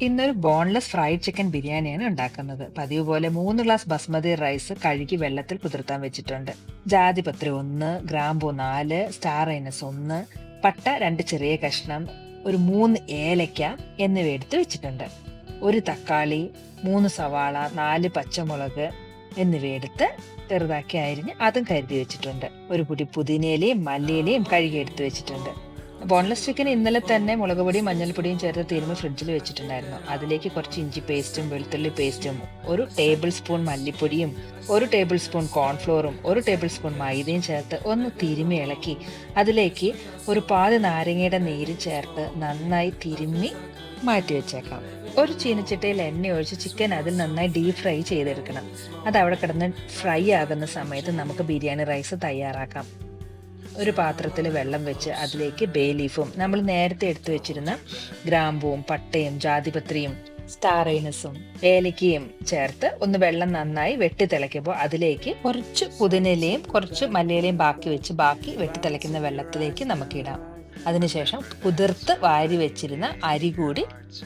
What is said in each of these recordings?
ഇന്നൊരു boneless fried chicken ബിരിയാണിയാണ് ഉണ്ടാക്കുന്നത്. പതിവ് പോലെ മൂന്ന് ഗ്ലാസ് ബസ്മതി റൈസ് കഴുകി വെള്ളത്തിൽ കുതിർത്താൻ വെച്ചിട്ടുണ്ട്. ജാതിപത്രി ഒന്ന് ഗ്രാമ്പു നാല് സ്റ്റാർ ഐനസ് ഒന്ന് പട്ട രണ്ട് ചെറിയ കഷ്ണം ഒരു മൂന്ന് ഏലക്ക എന്നിവ എടുത്ത് വെച്ചിട്ടുണ്ട്. ഒരു തക്കാളി മൂന്ന് സവാള നാല് പച്ചമുളക് എന്നിവ എടുത്ത് ചെറുതാക്കി അരിഞ്ഞ് അതും കരുതി വെച്ചിട്ടുണ്ട്. ഒരു പുടി പുതിനയിലയും മല്ലിയിലയും കഴുകി എടുത്ത് വെച്ചിട്ടുണ്ട്. ബോൺലെസ് ചിക്കൻ ഇന്നലെ തന്നെ മുളക് പൊടിയും മഞ്ഞൾപ്പൊടിയും ചേർത്ത് തിരുമ്പ് ഫ്രിഡ്ജിൽ വെച്ചിട്ടുണ്ടായിരുന്നു. അതിലേക്ക് കുറച്ച് ഇഞ്ചി പേസ്റ്റും വെളുത്തുള്ളി പേസ്റ്റും ഒരു ടേബിൾ സ്പൂൺ മല്ലിപ്പൊടിയും ഒരു ടേബിൾ സ്പൂൺ കോൺഫ്ലോറും ഒരു ടേബിൾ സ്പൂൺ മൈദയും ചേർത്ത് ഒന്ന് തിരുമ്മി ഇളക്കി. അതിലേക്ക് ഒരു പാതി നാരങ്ങയുടെ നീര് ചേർത്ത് നന്നായി തിരുമ്മി മാറ്റി വെച്ചേക്കാം. ഒരു ചീനച്ചട്ടയിൽ എണ്ണ ഒഴിച്ച് ചിക്കൻ അതിൽ നന്നായി ഡീപ് ഫ്രൈ ചെയ്തെടുക്കണം. അത് അവിടെ കിടന്ന് ഫ്രൈ ആകുന്ന സമയത്ത് നമുക്ക് ബിരിയാണി റൈസ് തയ്യാറാക്കാം. ഒരു പാത്രത്തിൽ വെള്ളം വെച്ച് അതിലേക്ക് ബേ ലീഫും നമ്മൾ നേരത്തെ എടുത്തു വെച്ചിരുന്ന ഗ്രാമ്പൂവും പട്ടയും ജാതിപത്രിയും സ്റ്റാറൈനസും ഏലക്കയും ചേർത്ത് ഒന്ന് വെള്ളം നന്നായി വെട്ടി തിളയ്ക്കുമ്പോൾ അതിലേക്ക് കുറച്ച് പുതിനയിലയും കുറച്ച് മല്ലിയിലയും ബാക്കി വെച്ച് ബാക്കി വെട്ടി തിളയ്ക്കുന്ന വെള്ളത്തിലേക്ക് നമുക്കിടാം അതിനുശേഷം കുതിർത്ത് വാരി വെച്ചിരുന്ന അരി കൂടി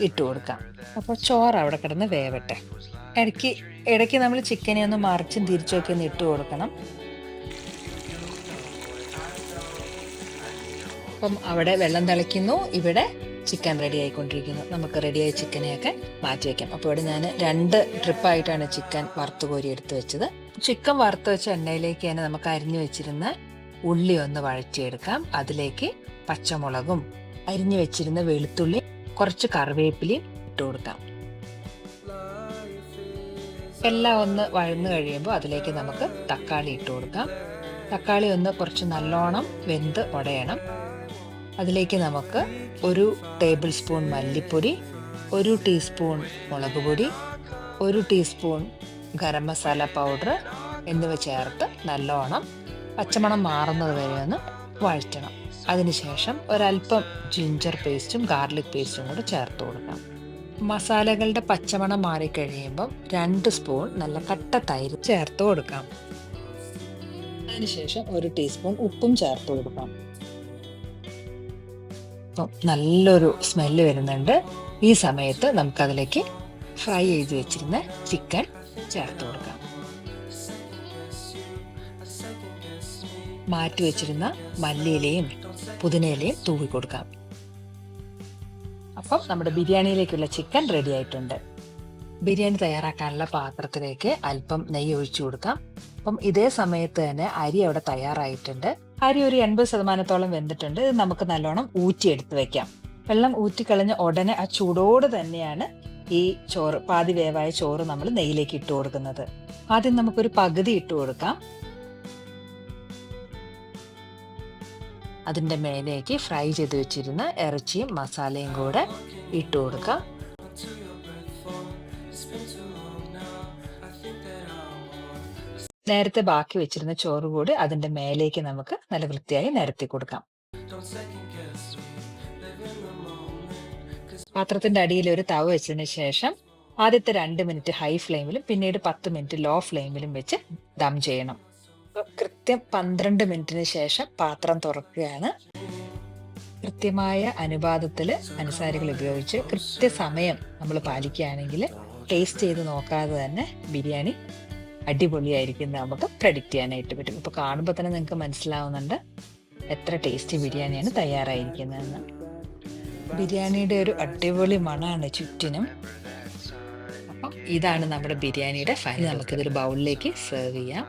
ഇട്ട് കൊടുക്കാം. അപ്പോൾ ചോറ് അവിടെ കിടന്ന് വേവട്ടെ. ഇടയ്ക്ക് ഇടയ്ക്ക് നമ്മൾ ചിക്കനെ ഒന്ന് മറിച്ചും തിരിച്ചുമൊക്കെ ഒന്ന് ഇട്ട് കൊടുക്കണം. അപ്പം അവിടെ വെള്ളം തിളയ്ക്കുന്നു. ഇവിടെ ചിക്കൻ റെഡി ആയിക്കൊണ്ടിരിക്കുന്നു. നമുക്ക് റെഡിയായ ചിക്കനെയൊക്കെ മാറ്റി വെക്കാം. അപ്പോൾ ഇവിടെ ഞാൻ രണ്ട് ട്രിപ്പായിട്ടാണ് ചിക്കൻ വറുത്ത് കോരി എടുത്ത് വെച്ചത്. ചിക്കൻ വറുത്ത് വെച്ച എണ്ണയിലേക്ക് തന്നെ നമുക്ക് അരിഞ്ഞു വെച്ചിരുന്ന ഉള്ളി ഒന്ന് വഴറ്റിയെടുക്കാം. അതിലേക്ക് പച്ചമുളകും അരിഞ്ഞു വെച്ചിരുന്ന വെളുത്തുള്ളി കുറച്ച് കറിവേപ്പിലയും ഇട്ട് കൊടുക്കാം. എല്ലാം ഒന്ന് വഴന്നു കഴിയുമ്പോൾ അതിലേക്ക് നമുക്ക് തക്കാളി ഇട്ട് കൊടുക്കാം. തക്കാളി ഒന്ന് കുറച്ച് നല്ലോണം വെന്ത് ഉടയണം അതിലേക്ക് നമുക്ക് ഒരു ടേബിൾ സ്പൂൺ മല്ലിപ്പൊടി ഒരു ടീസ്പൂൺ മുളക് പൊടി ഒരു ടീസ്പൂൺ ഗരം മസാല പൗഡർ എന്നിവ ചേർത്ത് നല്ലോണം പച്ചമണം മാറുന്നത് വരെ ഒന്ന് വഴറ്റണം. അതിനുശേഷം ഒരല്പം ജിഞ്ചർ പേസ്റ്റും ഗാർലിക് പേസ്റ്റും കൂടെ ചേർത്ത് കൊടുക്കാം. മസാലകളുടെ പച്ചമണം മാറിക്കഴിയുമ്പം രണ്ട് സ്പൂൺ നല്ല കട്ട തൈര് ചേർത്ത് കൊടുക്കാം. അതിനുശേഷം ഒരു ടീസ്പൂൺ ഉപ്പും ചേർത്ത് കൊടുക്കാം. അപ്പം നല്ലൊരു സ്മെല്ല് വരുന്നുണ്ട്. ഈ സമയത്ത് നമുക്കതിലേക്ക് ഫ്രൈ ചെയ്ത് വെച്ചിരുന്ന ചിക്കൻ ചേർത്ത് കൊടുക്കാം. മാറ്റി വെച്ചിരുന്ന മല്ലിയിലയും പുതിനയിലയും തൂവി കൊടുക്കാം. അപ്പം നമ്മുടെ ബിരിയാണിയിലേക്കുള്ള ചിക്കൻ റെഡി ആയിട്ടുണ്ട്. ബിരിയാണി തയ്യാറാക്കാനുള്ള പാത്രത്തിലേക്ക് അല്പം നെയ്യ് ഒഴിച്ചു കൊടുക്കാം. അപ്പം ഇതേ സമയത്ത് തന്നെ അരി അവിടെ തയ്യാറായിട്ടുണ്ട്. അരി ഒരു എൺപത് ശതമാനത്തോളം വെന്തിട്ടുണ്ട്. ഇത് നമുക്ക് നല്ലോണം ഊറ്റിയെടുത്ത് വെക്കാം. വെള്ളം ഊറ്റിക്കളഞ്ഞ ഉടനെ ആ ചൂടോട് തന്നെയാണ് ഈ ചോറ് പാതി വേവായ ചോറ് നമ്മൾ നെയ്യിലേക്ക് ഇട്ട് കൊടുക്കുന്നത്. ആദ്യം നമുക്കൊരു പകുതി ഇട്ട് കൊടുക്കാം. അതിന്റെ മേലേക്ക് ഫ്രൈ ചെയ്ത് വെച്ചിരുന്ന ഇറച്ചിയും മസാലയും കൂടെ ഇട്ട് കൊടുക്കാം. നേരത്തെ ബാക്കി വെച്ചിരുന്ന ചോറ് കൂടി അതിന്റെ മേലേക്ക് നമുക്ക് നല്ല വൃത്തിയായി നിരത്തി കൊടുക്കാം. പാത്രത്തിന്റെ അടിയിൽ ഒരു തവ വെച്ചതിന് ശേഷം ആദ്യത്തെ രണ്ട് മിനിറ്റ് ഹൈ ഫ്ലെയിമിലും പിന്നീട് പത്ത് മിനിറ്റ് ലോ ഫ്ലെയിമിലും വെച്ച് ദം ചെയ്യണം. കൃത്യം പന്ത്രണ്ട് മിനിറ്റിന് ശേഷം പാത്രം തുറക്കുകയാണ്. കൃത്യമായ അനുപാതത്തിൽ അനുസാരികൾ ഉപയോഗിച്ച് കൃത്യസമയം നമ്മൾ പാലിക്കുകയാണെങ്കിൽ ടേസ്റ്റ് ചെയ്ത് നോക്കാതെ തന്നെ ബിരിയാണി അടിപൊളിയായിരിക്കും നമുക്ക് പ്രഡിക്റ്റ് ചെയ്യാനായിട്ട് പറ്റും. ഇപ്പൊ കാണുമ്പോൾ തന്നെ നിങ്ങൾക്ക് മനസ്സിലാവുന്നുണ്ട് എത്ര ടേസ്റ്റി ബിരിയാണിയാണ് തയ്യാറായിരിക്കുന്നതെന്ന്. ബിരിയാണിയുടെ ഒരു അടിപൊളി മണമാണ് ചുറ്റിനും. അപ്പം ഇതാണ് നമ്മുടെ ബിരിയാണിയുടെ ഫൈൻ നമുക്കിതൊരു ബൗളിലേക്ക് സെർവ് ചെയ്യാം.